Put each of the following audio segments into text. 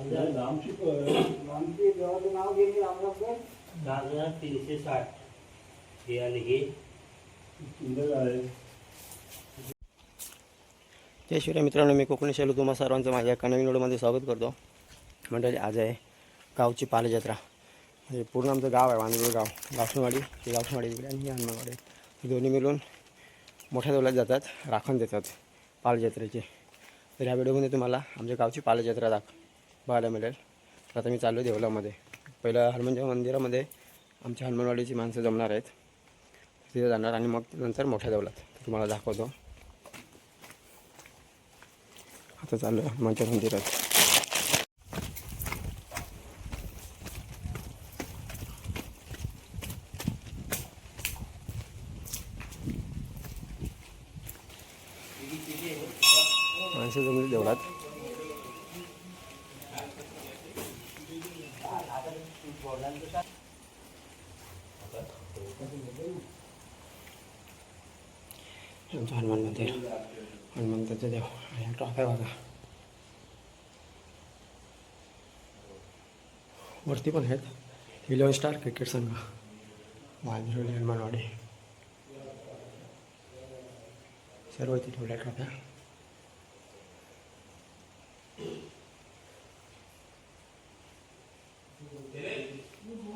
आमची आमची देवाचं नाव घेतली आम्हाला दहा हजार तीनशे साठ. हे आणि हे. सुंदर आहे. त्याशिवाय मित्रांनो मी कोकणी शैलू तुम्हा सर्वांचं माझ्या एका नवीन व्हिडिओमध्ये स्वागत करतो. मंडळी आज आहे गावची पालजत्रा. म्हणजे पूर्ण आमचं गाव आहे वांदूर गाव. गावसनवाडी ती गावसनवाडी इकडे आणि ही हनुमानवाडी. हे दोन्ही मिळून मोठ्या दौल्यात जातात राखण देतात पालजत्रेची. तर ह्या व्हिडिओमध्ये तुम्हाला आमच्या गावची पालजत्रा दाख पाहायला मिळेल. तर आता मी चाललो देवलामध्ये पहिलं हनुमानच्या मंदिरामध्ये आमच्या हनुमानवाडीची माणसं जमणार आहेत तिथे जाणार आणि मग नंतर मोठ्या देवलात तुम्हाला दाखवतो. आता चालू आहे हनुमानच्या मंदिरात. माणसं जमली देवळात. आमचं हनुमान मंदिर. हनुमंताचं देव. आणि टॉप आहे बघा. वरती पण आहेत. इलेवन स्टार क्रिकेट संघ. वांद्रोली हनुमानवाडी सर्व इथे ठेवल्या ट्रॉफ्या.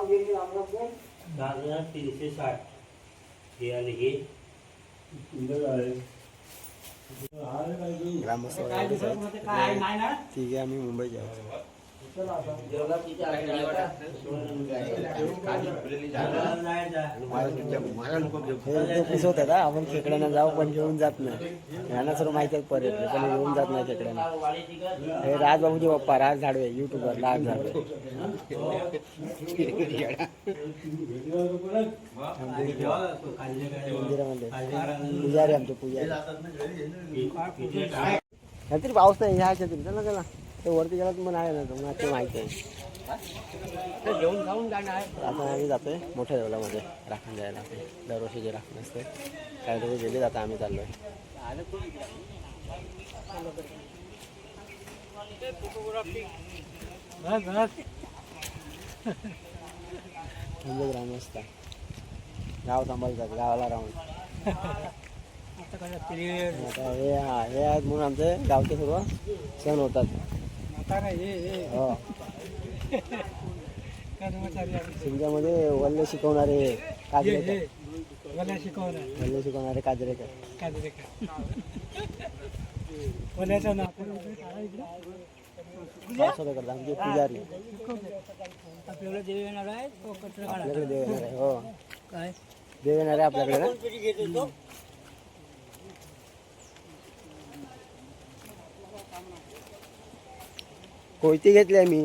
घेतली आम्हाला दहा हजार तीनशे साठ हे आणि हे सुंदर आहे आहे काय तू? ग्रामस्थ वगैरे आहेत. तिघे आम्ही मुंबईचे आहोत हे खुश आपण खेकड्यांना जाऊ पण घेऊन जात नाही. यांना सर्व माहिती आहे परत पण घेऊन जात नाही खेकड्यांना. हे राजबाबूचे पप्पा राज झाडवे युट्यूबर राज झाडवे. मंदिरामध्ये. पुजारी आमचे पुजारी. काहीतरी पाऊस नाही ह्या छत्री चला चला. ते वरती गेला मग आहे ना तुम्हाला ते माहिती आहे. घेऊन जाऊन जाणार आता आम्ही जातोय मोठ्या देवळामध्ये राखण जायला दरवर्षी जे राखण असते काही लोक गेले जाता आम्ही चाललोय. म्हणजे ग्रामस्थ. गाव सांभाळतात गावाला राहून. आता हे म्हणून आमचे गावचे सर्व सण होतात. हो. सिंध्यामध्ये वल्ले शिकवणारे काजरेकर. वल्ले शिकवणारे. काजरेकर. पावसाळ्यात करतात आमचे पुजारी. आपल्याला देव येणार आहे तो कचरा काढा. आपल्याकडे देव येणार आहे हो. काय? देव येणार आहे आपल्याकडे ना? कोयती घेतली मी.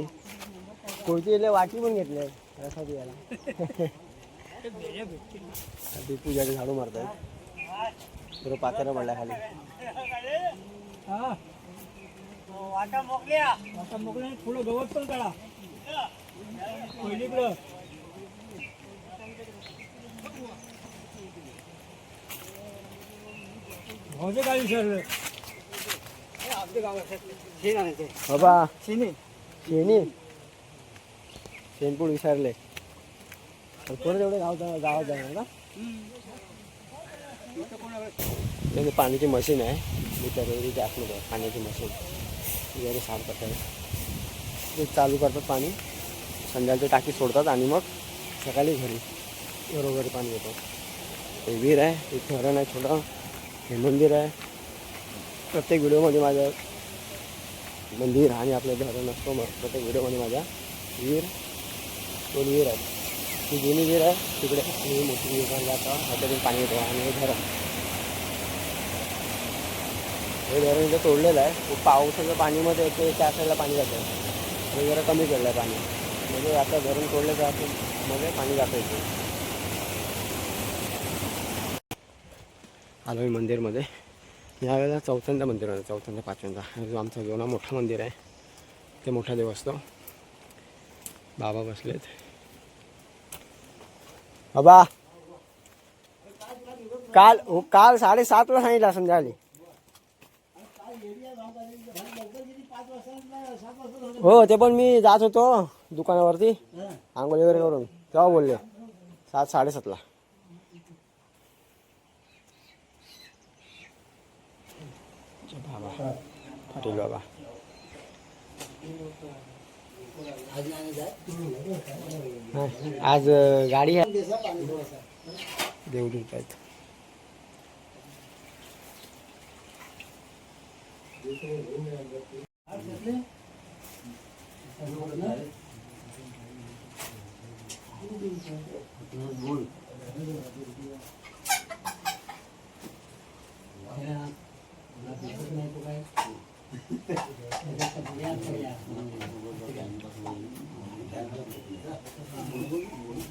कोयती घेतले वाटी पण घेतले. रसा द्यायला ते पूजाचे झाडू मारतात थोडं पात्याला पडला खाली. वाटा मोकल्या वाटा मोकल्या थोडं गवत पण काढा पहिलीकडं भाऊजे काय विचारलं. बाबा. शेणी शेणपूड विसरले. परत एवढे गाव गावात जाणार ना? पाण्याची मशीन आहे मी आतमध्ये आहे पाण्याची मशीन वगैरे साफ करतात ते चालू करतात पाणी. संध्याकाळची टाकी सोडतात आणि मग सकाळी घरी बरोबर पाणी येतं. ते विहीर आहे एक धरण आहे छोटं हे मंदिर आहे. प्रत्येक व्हिडिओमध्ये माझ्या मंदिर आणि आपलं धरण असतो मग प्रत्येक व्हिडिओमध्ये माझ्या विहीर दोन विहीर आहे ती जुनी विहीर आहे तिकडे आणि मोठी विहीर आहे आता ह्याच्यातून पाणी येतो आणि हे धरण. हे धरण इथं तोडलेलं आहे. पावसाचं पाणीमध्ये येते त्या साईडला पाणी जातं हे जरा कमी केलं आहे पाणी. म्हणजे आता धरण तोडलं जातं मध्ये पाणी जातं इथे. आलो मी मंदिरमध्ये. यावेळेला चौथ्यांदा मंदिर आहे चौथ्यांदा पाचव्यांदा. जो आमचा जुना मोठा मंदिर आहे ते मोठा देव असतो बाबा बसलेत. बाबा! काल हो काल साडेसातला सांगितलं संध्याकाळी हो ते पण मी जात होतो दुकानावरती आंघोळी वगैरे करून. तेव्हा बोलले सात साडेसातला. अच्छा, बाबा आज गाडी आहे. देवदूत आहेत.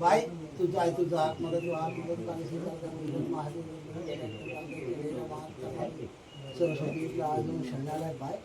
बाई तुझा आहे तुझा मला तू आत तुझं सरस्वतीला अजून शनाला बाय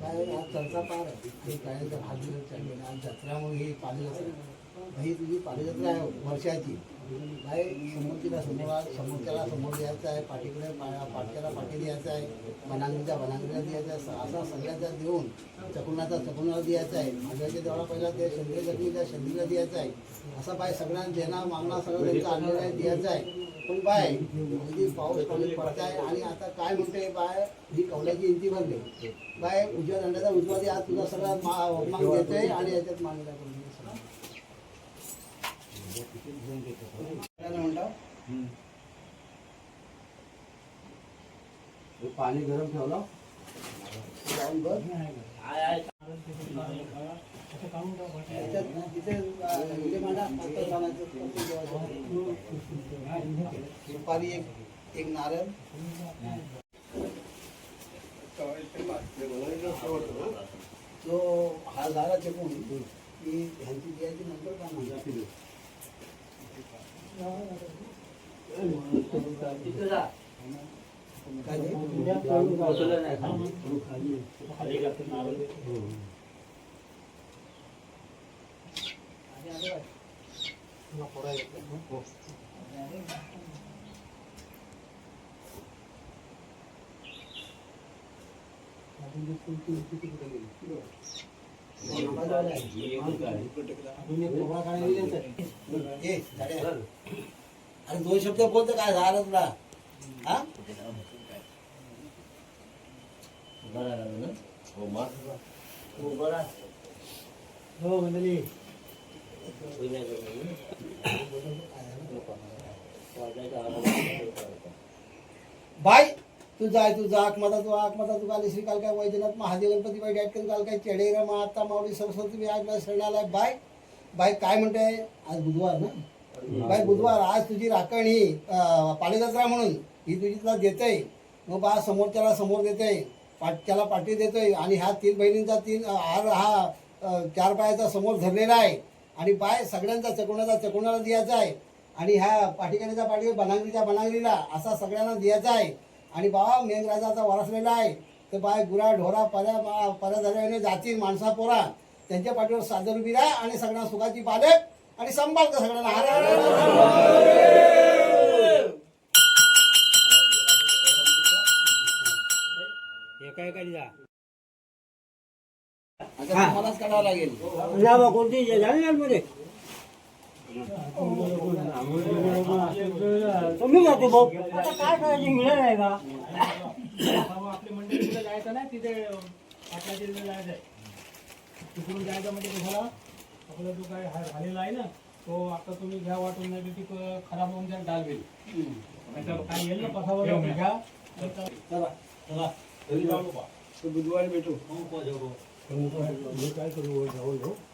बाय आज चर्चा पार आहे. आणि काय तर भाजी चालली आज जत्रामुळे ही पाणी जत्रा ही तुझी पाणी जत्रा आहे? वर्षाची. बाय समोरच्याला समोर समोरच्याला समोर द्यायचं आहे पाठीकडे पाठच्याला पाठी द्यायचं आहे बनांगरीच्या बनांगरीला द्यायचं आहे असा सगळ्याचा देऊन चकुनाचा चकुनाला द्यायचा आहे. माझ्याच्या देवाला पहिला ते शंद्री जखमीच्या शंद्रीला द्यायचं आहे. असा बाय सगळ्यांना देणं मागणं सगळं त्यांचं आणलेलं आहे द्यायचं आहे. पण बाय अगदी पाऊस कमी पडत आहे आणि आता काय म्हणते बाय ही कवल्याची इंची भरली बाय उजव्या दंडाचा उजवा आज तुझा सगळा मा माग देतोय आणि याच्यात मागणी करून दे सगळं. काय म्हणता पाणी गरम ठेवलं. जाऊन बघ. एक एक नारळ. तो हा झाला चेकून की ह्यांची द्यायची नंतर का म्हणतात काय ते? अरे दोन शब्द बोलतो काय? झालं तुला? हा? हो मंडळी. बाय तू जाय तू जाक माझा तू आक माझा तू काल श्री काल काय वैद्यनाथ महादेव गणपती बाई डॅट काल काय चेडेरा माता माऊली सरस्वती मी आज मला शरणालय बाय बाय काय म्हणते आज बुधवार ना? बाय बुधवार. आज तुझी राखण ही अं, म्हणून. ही तुझी तुला देतय. मग बा समोरच्याला समोर देतय. पाट त्याला पाठी देतोय. आणि ह्या तीन बहिणींचा तीन हार हा चार पायाचा समोर धरलेला आहे. आणि बाय सगळ्यांचा चकोणाचा चकोणाला द्यायचा आहे. आणि ह्या पाठीकण्याच्या पाठीवर बनांगरीच्या बनांगरीला असा सगळ्यांना द्यायचा आहे. आणि बाबा मेघराजाचा वारसलेला आहे. तर बाय गुरा ढोरा पर्या पर्या झाल्याने जातील माणसा पोरा. त्यांच्या पाठीवर सादर उभी राहा आणि सगळ्यांना सुखाची पालक आणि संभाल का सगळ्यांना. कोणती? झाली मध्ये? मी जातो भाऊ आता काय करायचं मिळालं आहे का आपल्या मंडळीला जायचं नाही तिथे आपल्या जिल्ह्याला जायचं आहे तिकडून जायचं म्हणजे तुम्हाला आपला जो काय हा- झालेला आहे ना तो आता तुम्ही घ्या वाटून नाही तर ती क- खराब होऊन जाईल डाल होईल नाहीतर काय येईल ना पसावर घ्या तर चला चला घरी जाऊ बा. बुधवारी भेटू हे काय करू जाऊ जाऊ आता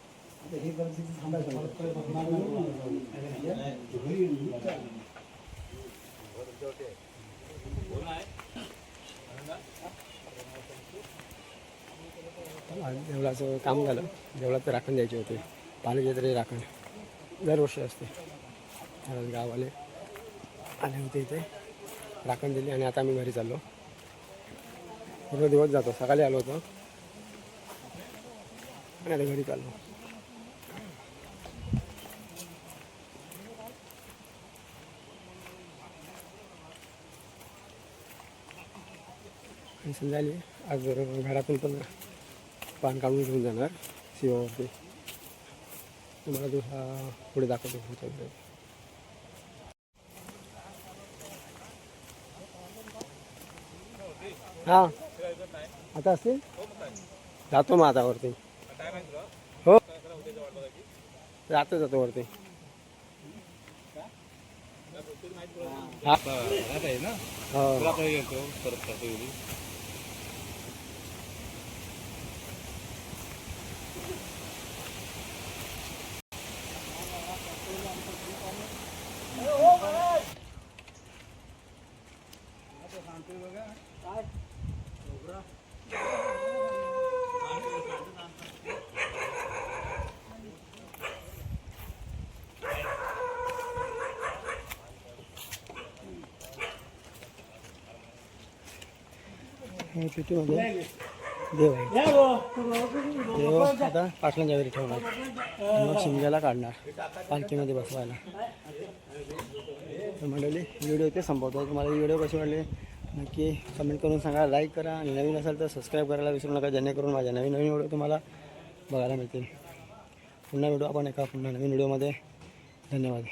परत देवळाचं काम झालं. देवळात राखण द्यायचे होते. पाणी तरी राखण. दरवर्षी असते. आज गाववाले आले होते इथे. राखण दिली आणि आता आम्ही घरी चाललो. पूर्ण दिवस जातो. सकाळी आलो होतो. आणि आता घरी चाललो. आणि संध्याकाळी आज घरातून पण पान काढून घेऊन जाणार शिवावरती. तुम्हाला दुसरा पुढे दाखवतो. हा. आता असतील जातो मग आता वरती. हो. जातो जातो वरती. हा. हो. हे पेटीमध्ये देव आहे. देव आता पाटलांच्या घरी ठेवणार. मग शिमग्याला काढणार. पालखीमध्ये बसवायला. म्हणाले मंडळी व्हिडिओ ते संपवतो. तुम्हाला व्हिडिओ कसे वाटले नक्की कमेंट करून सांगा लाईक करा. आणि नवीन असेल तर सबस्क्राईब करायला विसरू नका. जेणेकरून माझ्या नवीन नवीन व्हिडिओ तुम्हाला बघायला मिळतील. पुन्हा व्हिडिओ आपण एका पुन्हा नवीन व्हिडिओमध्ये धन्यवाद.